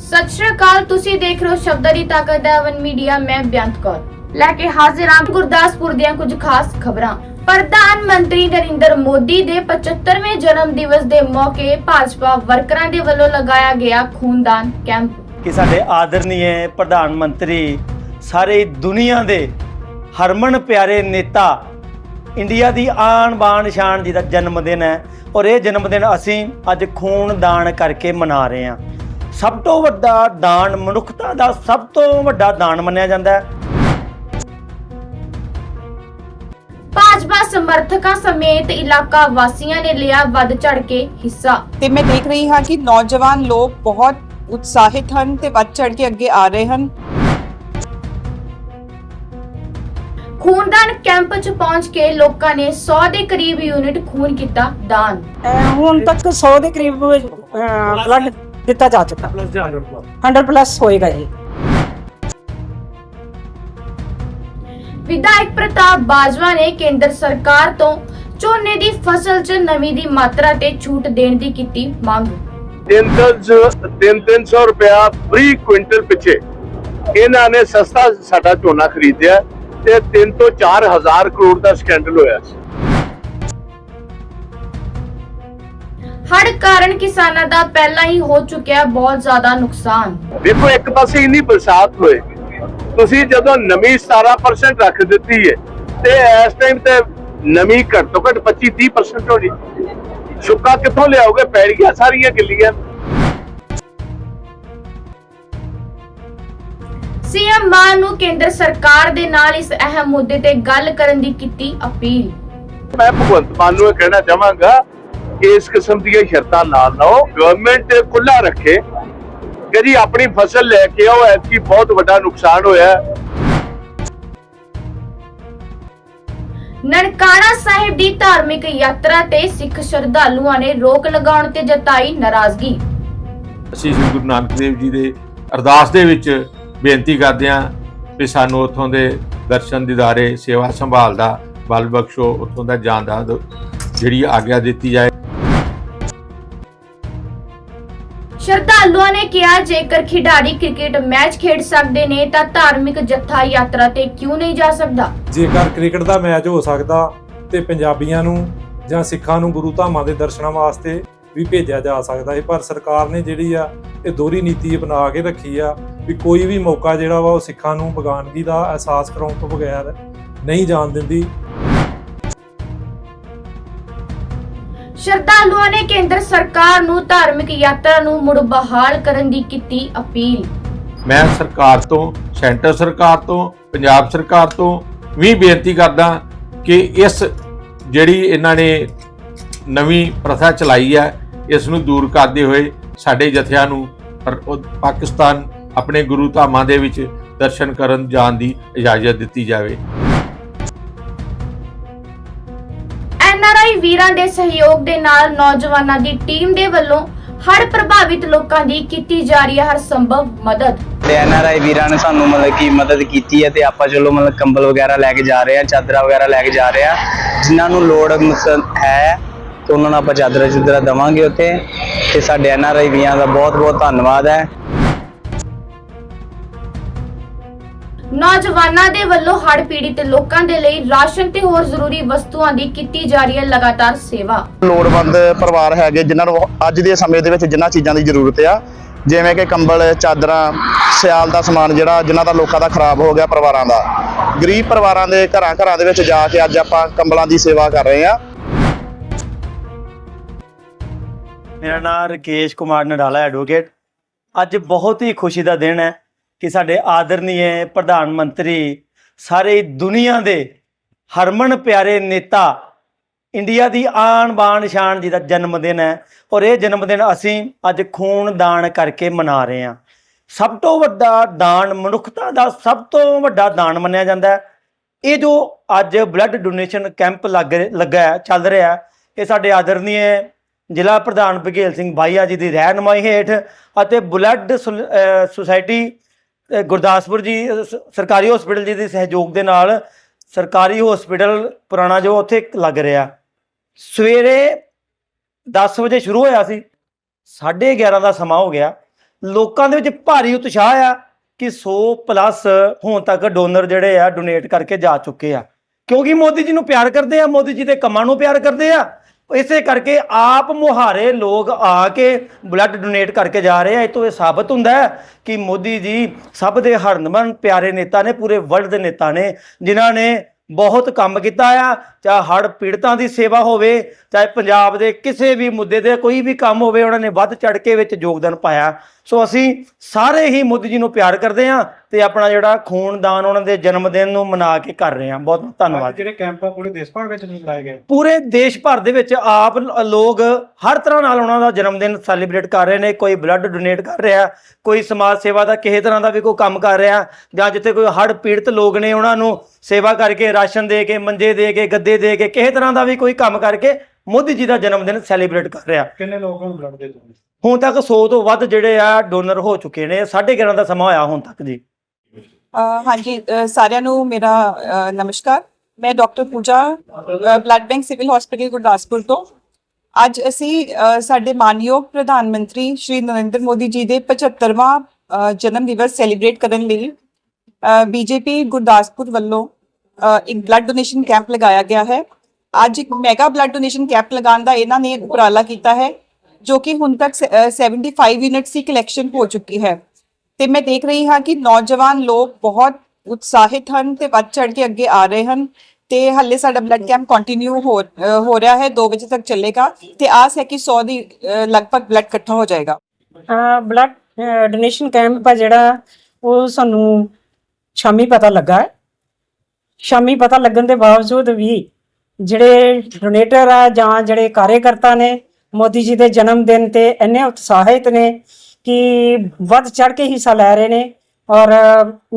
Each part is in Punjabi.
ਸਤਿ ਸ਼੍ਰੀ ਅਕਾਲ, ਤੁਸੀਂ ਦੇਖ ਰਹੇ ਹੋ ਸ਼ਬਦਾਂ ਦੀ ਤਾਕਤ ਦਾ ਵਨ ਮੀਡੀਆ ਮੈਂ ਬੇਅੰਤ ਕੌਰ। ਲੈ ਕੇ ਹਾਜ਼ਰ ਹਾਂ ਗੁਰਦਾਸਪੁਰ ਦੀਆਂ ਕੁਝ ਖਾਸ ਖਬਰਾਂ। ਪ੍ਰਧਾਨ ਮੰਤਰੀ ਨਰਿੰਦਰ ਮੋਦੀ ਦੇ 75ਵੇਂ ਜਨਮ ਦਿਵਸ ਦੇ ਮੌਕੇ ਭਾਜਪਾ ਵਰਕਰਾਂ ਦੇ ਵੱਲੋਂ ਲਗਾਇਆ ਗਿਆ ਖੂਨਦਾਨ ਕੈਂਪ। ਕਿ ਸਾਡੇ ਆਦਰਨੀਏ ਪ੍ਰਧਾਨ ਮੰਤਰੀ, ਸਾਰੇ ਦੁਨੀਆ ਦੇ ਹਰਮਨ ਪਿਆਰੇ ਨੇਤਾ, ਇੰਡੀਆ ਦੀ ਆਣ ਬਾਣ ਸ਼ਾਨ ਜੀ ਦਾ ਜਨਮ ਦਿਨ ਹੈ, ਔਰ ਇਹ ਜਨਮ ਦਿਨ ਅਸੀਂ ਅੱਜ ਖੂਨ ਦਾਨ ਕਰਕੇ ਮਨਾ ਰਹੇ ਹਾਂ। ਸਭ ਤੋਂ ਵੱਡਾ ਦਾਨ ਮਨੁੱਖਤਾ ਦਾ ਸਭ ਤੋਂ ਵੱਡਾ ਦਾਨ ਮੰਨਿਆ ਜਾਂਦਾ ਹੈ। ਭਾਜਪਾ ਸਮਰਥਕਾਂ ਸਮੇਤ ਇਲਾਕਾ ਵਾਸੀਆਂ ਨੇ ਲਿਆ ਵੱਧ ਚੜ ਕੇ ਹਿੱਸਾ। ਤੇ ਮੈਂ ਦੇਖ ਰਹੀ ਹਾਂ ਕਿ ਨੌਜਵਾਨ ਲੋਕ ਬਹੁਤ ਉਤਸ਼ਾਹਿਤ ਹਨ ਤੇ ਵੱਧ ਚੜ ਕੇ ਅੱਗੇ ਆ ਰਹੇ ਹਨ। ਖੂਨਦਾਨ ਕੈਂਪ 'ਚ ਪਹੁੰਚ ਕੇ ਲੋਕਾਂ ਨੇ 100 ਦੇ ਕਰੀਬ ਯੂਨਿਟ ਖੂਨ ਕੀਤਾ ਦਾਨ। ਹੁਣ ਤੱਕ 100 ਦੇ ਕਰੀਬ ਬਲੱਡ ਦਿੱਤਾ ਜਾ ਚੁੱਕਾ। 100 ਪਲੱਸ ਹੋਏਗਾ ਜੀ ਵਿਧਾਇਕ ਪ੍ਰਤਾਪ ਬਾਜਵਾ ਨੇ ਕੇਂਦਰ ਸਰਕਾਰ ਤੋਂ ਝੋਨੇ ਦੀ ਫਸਲ 'ਚ ਨਮੀ ਦੀ ਮਾਤਰਾ ਤੇ ਛੂਟ ਦੇਣ ਦੀ ਕੀਤੀ ਮੰਗ। ਤਿੰਨ ਤਿੰਨ ਸੌ ਰੁਪਇਆ ਫ੍ਰੀ ਕੁਇੰਟਲ ਪਿੱਛੇ। ਇਹਨਾਂ ਨੇ ਸਸਤਾ ਸਾਡਾ ਝੋਨਾ ਖਰੀਦਿਆ ਤੇ 3 ਤੋਂ 4000 ਕਰੋੜ ਦਾ ਸਕੈਂਡਲ ਹੋਇਆ ਸੀ। ਹੜ੍ਹ ਕਾਰਨ ਕਿਸਾਨਾਂ ਦਾ ਪਹਿਲਾਂ ਹੀ ਹੋ ਚੁੱਕਿਆ ਬਹੁਤ ਜ਼ਿਆਦਾ ਨੁਕਸਾਨ। ਦੇਖੋ ਇੱਕ ਪਾਸੇ ਇੰਨੀ ਬਰਸਾਤ ਹੋਏ। ਤੁਸੀਂ ਜਦੋਂ ਨਮੀ 17% ਰੱਖ ਦਿੱਤੀ ਹੈ ਤੇ ਇਸ ਟਾਈਮ ਤੇ ਨਮੀ ਘੱਟ ਤੋਂ ਘੱਟ 25 30% ਹੋਣੀ ਸੁੱਕਾ ਕਿੱਥੋਂ ਲਿਆਓਗੇ? ਪੈੜੀਆਂ ਸਾਰੀਆਂ ਗਿੱਲੀਆਂ। ਸੀਐਮ ਮਾਨ ਨੂੰ ਕੇਂਦਰ ਸਰਕਾਰ ਦੇ ਨਾਲ ਇਸ ਅਹਿਮ ਮੁੱਦੇ ਤੇ ਗੱਲ ਕਰਨ ਦੀ ਕੀਤੀ ਅਪੀਲ। ਮੈਂ ਭਗਵੰਤ ਮਾਨ ਨੂੰ ਇਹ ਕਹਿਣਾ ਚਾਹਾਂਗਾ ਇਸ ਕਿਸਮ ਦੀਆਂ ਸ਼ਰਤਾਂ ਨਾ ਲਾਓ। ਗਵਰਨਮੈਂਟ ਖੁੱਲਾ ਰੱਖੇ। ਕਿ ਜੀ ਆਪਣੀ ਫਸਲ ਲੈ ਕੇ ਆਓ ਐਤਕੀ ਬਹੁਤ ਵੱਡਾ ਨੁਕਸਾਨ ਹੋਇਆ। ਨਨਕਾਣਾ ਸਾਹਿਬ ਦੀ ਧਾਰਮਿਕ ਯਾਤਰਾ ਤੇ ਸਿੱਖ ਸ਼ਰਧਾਲੂਆਂ ਨੇ ਰੋਕ ਲਗਾਉਣ ਤੇ ਜਤਾਈ ਨਾਰਾਜ਼ਗੀ। ਅਸੀਂ ਸ੍ਰੀ ਗੁਰੂ ਨਾਨਕ ਦੇਵ ਜੀ ਦੇ ਅਰਦਾਸ ਦੇ ਵਿੱਚ ਬੇਨਤੀ ਕਰਦੇ ਹਾਂ ਕਿ ਸਾਨੂੰ ਉੱਥੋਂ ਦੇ ਦਰਸ਼ਨ ਦਿਦਾਰੇ ਸੇਵਾ ਸੰਭਾਲ ਦਾ ਬਲ ਬਖਸ਼ੋ ਉੱਥੋਂ ਦਾ ਜਾਣ ਦ- ਜਿਹੜੀ ਆਗਿਆ ਦਿੱਤੀ ਜਾਏ। ਸ਼ਰਧਾਲੂਆਂ ਨੇ ਕਿਹਾ, ਜੇਕਰ ਖਿਡਾਰੀ ਕ੍ਰਿਕਟ ਮੈਚ ਖੇਡ ਸਕਦੇ ਨੇ, ਤਾਂ ਧਾਰਮਿਕ ਜੱਥਾ ਯਾਤਰਾ ਤੇ ਕਿਉਂ ਨਹੀਂ ਜਾ ਸਕਦਾ? ਜੇਕਰ ਕ੍ਰਿਕਟ ਦਾ ਮੈਚ ਹੋ ਸਕਦਾ, ਤੇ ਪੰਜਾਬੀਆਂ ਨੂੰ ਜਾਂ ਸਿੱਖਾਂ ਨੂੰ ਗੁਰੂ ਧਾਮਾਂ ਦੇ ਦਰਸ਼ਨਾਂ ਵਾਸਤੇ ਵੀ ਭੇਜਿਆ ਜਾ ਸਕਦਾ ਹੈ। ਪਰ ਸਰਕਾਰ ਨੇ ਜਿਹੜੀ ਆ, ਇਹ ਦੋਹਰੀ ਨੀਤੀ ਅਪਣਾ ਕੇ ਰੱਖੀ ਆ ਵੀ ਕੋਈ ਵੀ ਮੌਕਾ ਜਿਹੜਾ ਵਾ, ਉਹ ਸਿੱਖਾਂ ਨੂੰ ਬਗਾਨਗੀ ਦਾ ਅਹਿਸਾਸ ਕਰਾਉਣ ਤੋਂ ਬਗੈਰ ਨਹੀਂ ਜਾਣ ਦਿੰਦੀ। ਸ਼ਰਧਾਲੂਆਂ ਨੇ ਕੇਂਦਰ ਸਰਕਾਰ ਨੂੰ ਧਾਰਮਿਕ ਯਾਤਰਾ ਨੂੰ ਮੁੜ ਬਹਾਲ ਕਰਨ ਦੀ ਕੀਤੀ ਅਪੀਲ। ਮੈਂ ਸਰਕਾਰ ਤੋਂ, ਸੈਂਟਰ ਸਰਕਾਰ ਤੋਂ, ਪੰਜਾਬ ਸਰਕਾਰ ਤੋਂ ਵੀ ਬੇਨਤੀ ਕਰਦਾ ਕਿ ਇਸ ਜਿਹੜੀ ਇਹਨਾਂ ਨੇ ਨਵੀਂ ਪ੍ਰਥਾ ਚਲਾਈ ਹੈ, ਇਸ ਨੂੰ ਦੂਰ ਕਰਦੇ ਹੋਏ ਸਾਡੇ ਜਥਿਆਂ ਨੂੰ ਪਾਕਿਸਤਾਨ ਆਪਣੇ ਗੁਰੂ ਧਾਮਾਂ ਦੇ ਵਿੱਚ ਦਰਸ਼ਨ ਕਰਨ ਜਾਣ ਦੀ ਇਜਾਜ਼ਤ ਦਿੱਤੀ ਜਾਵੇ। ਐਨਆਰਆਈ ਵੀਰਾਂ ਦੇ ਸਹਿਯੋਗ ਦੇ ਨਾਲ ਨੌਜਵਾਨਾਂ ਦੀ ਟੀਮ ਦੇ ਵੱਲੋਂ ਹੜ੍ਹ ਪ੍ਰਭਾਵਿਤ ਲੋਕਾਂ ਦੀ ਕੀਤੀ ਜਾ ਰਹੀ ਹੈ ਹਰ ਸੰਭਵ ਮਦਦ। ਤੇ ਐਨਆਰਆਈ ਵੀਰਾਂ ਨੇ ਸਾਨੂੰ ਮਤਲਬ ਕਿ ਮਦਦ ਕੀਤੀ ਹੈ ਤੇ ਆਪਾਂ ਚਲੋ ਮਤਲਬ ਕੰਬਲ ਵਗੈਰਾ ਲੈ ਕੇ ਜਾ ਰਹੇ ਆ ਚਾਦਰਾਂ ਵਗੈਰਾ ਲੈ ਕੇ ਜਾ ਰਹੇ ਆ ਜਿਨ੍ਹਾਂ ਨੂੰ ਲੋੜ ਮਤਲਬ ਹੈ, ਤੇ ਉਹਨਾਂ ਨੂੰ ਆਪਾਂ ਚਾਦਰਾਂ ਚੁਦਰਾ ਦਵਾਂਗੇ ਉੱਥੇ। ਤੇ ਸਾਡੇ ਐਨਆਰਆਈ ਵੀਰਾਂ ਦਾ ਬਹੁਤ ਬਹੁਤ ਧੰਨਵਾਦ ਹੈ। ਨੌਜਵਾਨਾਂ ਦੇ ਵੱਲੋਂ ਹੜ੍ਹ ਪੀੜਿਤ ਲੋਕਾਂ ਦੇ ਲਈ ਰਾਸ਼ਨ ਤੇ ਹੋਰ ਜ਼ਰੂਰੀ ਵਸਤੂਆਂ ਦੀ ਕੀਤੀ ਜਾ ਰਹੀ ਹੈ ਲਗਾਤਾਰ ਸੇਵਾ। ਲੋੜਵੰਦ ਪਰਿਵਾਰ ਹੈਗੇ ਜਿਨ੍ਹਾਂ ਨੂੰ ਅੱਜ ਦੇ ਸਮੇਂ ਦੇ ਵਿੱਚ ਜਿਨ੍ਹਾਂ ਚੀਜ਼ਾਂ ਦੀ ਜ਼ਰੂਰਤ ਆ ਜਿਵੇਂ ਕਿ ਕੰਬਲ ਚਾਦਰਾਂ ਸਿਆਲ ਦਾ ਸਮਾਨ ਜਿਹੜਾ ਜਿਨ੍ਹਾਂ ਦਾ ਲੋਕਾਂ ਦਾ ਖਰਾਬ ਹੋ ਗਿਆ ਪਰਿਵਾਰਾਂ ਦਾ। ਗਰੀਬ ਪਰਿਵਾਰਾਂ ਦੇ ਘਰਾਂ ਘਰਾਂ ਦੇ ਵਿੱਚ ਜਾ ਕੇ ਅੱਜ ਆਪਾਂ ਕੰਬਲਾਂ ਦੀ ਸੇਵਾ ਕਰ ਰਹੇ ਆ ਮੇਰਾ ਨਾਮ ਰਕੇਸ਼ ਕੁਮਾਰ ਨਡਾਲਾ ਐਡਵੋਕੇਟ ਅੱਜ ਬਹੁਤ ਹੀ ਖੁਸ਼ੀ ਦਾ ਦਿਨ ਹੈ। ਕਿ ਸਾਡੇ ਆਦਰਨੀਏ ਪ੍ਰਧਾਨ ਮੰਤਰੀ, ਸਾਰੇ ਦੁਨੀਆ ਦੇ ਹਰਮਨ ਪਿਆਰੇ ਨੇਤਾ, ਇੰਡੀਆ ਦੀ ਆਣ ਬਾਣ ਸ਼ਾਨ ਜੀ ਦਾ ਜਨਮ ਦਿਨ ਹੈ, ਔਰ ਇਹ ਜਨਮ ਦਿਨ ਅਸੀਂ ਅੱਜ ਖੂਨ ਦਾਨ ਕਰਕੇ ਮਨਾ ਰਹੇ ਹਾਂ। ਸਭ ਤੋਂ ਵੱਡਾ ਦਾਨ ਮਨੁੱਖਤਾ ਦਾ ਸਭ ਤੋਂ ਵੱਡਾ ਦਾਨ ਮੰਨਿਆ ਜਾਂਦਾ ਹੈ। ਇਹ ਜੋ ਅੱਜ ਬਲੱਡ ਡੋਨੇਸ਼ਨ ਕੈਂਪ ਲੱਗ ਲੱਗਾ ਹੈ, ਚੱਲ ਰਿਹਾ ਇਹ ਸਾਡੇ ਆਦਰਨੀਏ ਜ਼ਿਲ੍ਹਾ ਪ੍ਰਧਾਨ ਬਘੇਲ ਸਿੰਘ ਬਾਈਆ ਜੀ ਦੀ ਰਹਿਨਮਾਈ ਹੇਠ ਅਤੇ ਬਲੱਡ ਸੁਲ- ਸੁਸਾਇਟੀ ਗੁਰਦਾਸਪੁਰ ਜੀ ਸ- ਸਰਕਾਰੀ ਹਸਪੀਟਲ ਜੀ ਦੇ ਸਹਿਯੋਗ ਦੇ ਨਾਲ ਸਰਕਾਰੀ ਹਸਪੀਟਲ ਪੁਰਾਣਾ ਜੋ ਉੱਥੇ ਲੱਗ ਰਿਹਾ। ਸਵੇਰੇ 10 ਵਜੇ ਸ਼ੁਰੂ ਹੋਇਆ ਸੀ 11:30 ਦਾ ਸਮਾਂ ਹੋ ਗਿਆ। ਲੋਕਾਂ ਦੇ ਵਿੱਚ ਭਾਰੀ ਉਤਸ਼ਾਹ ਆ ਕਿ 100 ਪਲੱਸ ਹੁਣ ਤੱਕ ਡੋਨਰ ਜਿਹੜੇ ਆ ਡੋਨੇਟ ਕਰਕੇ ਜਾ ਚੁੱਕੇ ਆ। ਕਿਉਂਕਿ ਮੋਦੀ ਜੀ ਨੂੰ ਪਿਆਰ ਕਰਦੇ ਆ, ਮੋਦੀ ਜੀ ਦੇ ਕੰਮਾਂ ਨੂੰ ਪਿਆਰ ਕਰਦੇ ਆ ਇਸੇ ਕਰਕੇ ਆਪ ਮੁਹਾਰੇ ਲੋਕ ਆ ਕੇ ਬਲੱਡ ਡੋਨੇਟ ਕਰਕੇ ਜਾ ਰਹੇ ਆ। ਇਹ ਤੋਂ ਇਹ ਸਾਬਤ ਹੁੰਦਾ ਹੈ ਕਿ ਮੋਦੀ ਜੀ ਸਭ ਦੇ ਹਰਨਮਨ ਪਿਆਰੇ ਨੇਤਾ ਨੇ, ਪੂਰੇ ਵਰਲਡ ਦੇ ਨੇਤਾ ਨੇ, ਜਿਨ੍ਹਾਂ ਨੇ ਬਹੁਤ ਕੰਮ ਕੀਤਾ ਆ। ਚਾਹੇ ਹੜ੍ਹ ਪੀੜਤਾਂ ਦੀ ਸੇਵਾ ਹੋਵੇ, ਚਾਹੇ ਪੰਜਾਬ ਦੇ ਕਿਸੇ ਵੀ ਮੁੱਦੇ ਤੇ ਕੋਈ ਵੀ ਕੰਮ ਹੋਵੇ, ਉਹਨਾਂ ਨੇ ਵੱਧ ਚੜ ਕੇ ਵਿੱਚ ਯੋਗਦਾਨ ਪਾਇਆ। ਸੋ ਅਸੀਂ ਸਾਰੇ ਹੀ ਮੋਦੀ ਜੀ ਨੂੰ ਪਿਆਰ ਕਰਦੇ ਹਾਂ ਤੇ ਆਪਣਾ ਜਿਹੜਾ ਖੂਨਦਾਨ ਉਹਨਾਂ ਦੇ ਜਨਮ ਦਿਨ ਨੂੰ ਮਨਾ ਕੇ ਕਰ ਰਹੇ ਹਾਂ। ਬਹੁਤ ਬਹੁਤ ਧੰਨਵਾਦ। ਜਿਹੜੇ ਕੈਂਪ ਆ ਪੂਰੇ ਦੇਸ਼ ਭਰ ਵਿੱਚ ਲਾਏ ਗਏ। ਪੂਰੇ ਦੇਸ਼ ਭਰ ਦੇ ਵਿੱਚ ਆਪ ਲੋਕ ਹਰ ਤਰ੍ਹਾਂ ਨਾਲ ਉਹਨਾਂ ਦਾ ਜਨਮ ਦਿਨ ਸੈਲੀਬ੍ਰੇਟ ਕਰ ਰਹੇ ਨੇ ਕੋਈ ਬਲੱਡ ਡੋਨੇਟ ਕਰ ਰਿਹਾ ਕੋਈ ਸਮਾਜ ਸੇਵਾ ਦਾ ਕਿਸੇ ਤਰ੍ਹਾਂ ਦਾ ਵੀ ਕੋਈ ਕੰਮ ਕਰ ਰਿਹਾ ਜਾਂ ਜਿੱਥੇ ਕੋਈ ਹੜ੍ਹ ਪੀੜਤ ਲੋਕ ਨੇ ਉਹਨਾਂ ਨੂੰ ਸੇਵਾ ਕਰਕੇ ਰਾਸ਼ਨ ਦੇ ਕੇ ਮੰਜੇ ਦੇ ਕੇ ਗੱਦੇ ਦੇ ਕੇ ਕਿਸੇ ਤਰ੍ਹਾਂ ਦਾ ਵੀ ਕੋਈ ਕੰਮ ਕਰਕੇ ਮੋਦੀ ਜੀ ਦਾ ਜਨਮ ਦਿਨ ਸੈਲੀਬ੍ਰੇਟ ਕਰ ਰਿਹਾ। ਕਿੰਨੇ ਲੋਕ ਹੁਣ ਬਲੱਡ ਦੇ ਦਿੰਦੇ ਹੁਣ ਤੱਕ 100 ਤੋਂ ਵੱਧ ਜਿਹੜੇ ਆ ਡੋਨਰ ਹੋ ਚੁੱਕੇ ਨੇ 11:30 ਦਾ ਸਮਾਂ ਹੋਇਆ ਹੁਣ ਤੱਕ ਜੀ। ਹਾਂਜੀ ਸਾਰਿਆਂ ਨੂੰ ਮੇਰਾ ਨਮਸਕਾਰ। ਮੈਂ doctor Pooja blood bank civil hospital Gurdaspur ਤੋਂ। ਅੱਜ ਅਸੀਂ ਸਾਡੇ ਮਾਨਯੋਗ ਪ੍ਰਧਾਨ ਮੰਤਰੀ ਸ਼੍ਰੀ ਨਰਿੰਦਰ ਮੋਦੀ ਜੀ ਦੇ 75ਵਾਂ ਅ, ਜਨਮ ਦਿਵਸ ਸੈਲੀਬ੍ਰੇਟ ਕਰਨ ਲਈ ਬੀਜੇਪੀ ਗੁਰਦਾਸਪੁਰ ਵੱਲੋਂ ਇੱਕ ਬਲੱਡ ਡੋਨੇਸ਼ਨ ਕੈਂਪ ਲਗਾਇਆ ਗਿਆ ਹੈ। ਅੱਜ ਇੱਕ ਮੈਗਾ ਬਲੱਡ ਡੋਨੇਸ਼ਨ ਕੈਂਪ ਲਗਾਉਣ ਦਾ ਇਹਨਾਂ ਨੇ ਉਪਰਾਲਾ ਕੀਤਾ ਹੈ ਜੋ ਕਿ ਹੁਣ ਤੱਕ ਸ- ਅ, 75 ਯੂਨਿਟਸ ਦੀ ਕਲੈਕਸ਼ਨ ਹੋ ਚੁੱਕੀ ਹੈ। ਤੇ ਮੈਂ ਦੇਖ ਰਹੀ ਹਾਂ ਕਿ ਨੌਜਵਾਨ ਲੋਕ ਬਹੁਤ ਉਤਸ਼ਾਹਿਤ ਹਨ ਤੇ ਵੱਧ ਚੜ ਕੇ ਅੱਗੇ ਆ ਰਹੇ ਹਨ ਤੇ ਹੱਲੇ ਸਾਡਾ ਬਲੱਡ ਕੈਂਪ ਕੰਟੀਨਿਊ ਹੋ ਰਿਹਾ ਹੈ 2 ਵਜੇ ਤੱਕ ਚੱਲੇਗਾ ਤੇ ਆਸ ਹੈ ਕਿ 100 ਦੀ ਲਗਭਗ ਬਲੱਡ ਇਕੱਠਾ ਹੋ ਜਾਏਗਾ। ਬਲੱਡ ਡੋਨੇਸ਼ਨ ਕੈਂਪ ਆ ਜਿਹੜਾ ਉਹ ਸਾਨੂੰ ਸ਼ਾਮੀ ਪਤਾ ਲੱਗਾ ਸ਼ਾਮੀ ਪਤਾ ਲੱਗਣ ਦੇ ਬਾਵਜੂਦ ਵੀ ਜਿਹੜੇ ਡੋਨੇਟਰ ਆ ਜਾਂ ਜਿਹੜੇ ਕਾਰਜਕਰਤਾ ਨੇ, ਮੋਦੀ ਜੀ ਦੇ ਜਨਮ ਦਿਨ ਤੇ ਇੰਨੇ ਉਤਸ਼ਾਹਿਤ ਨੇ ਕਿ ਵੱਧ ਚੜ ਕੇ ਹਿੱਸਾ ਲੈ ਰਹੇ ਨੇ। ਔਰ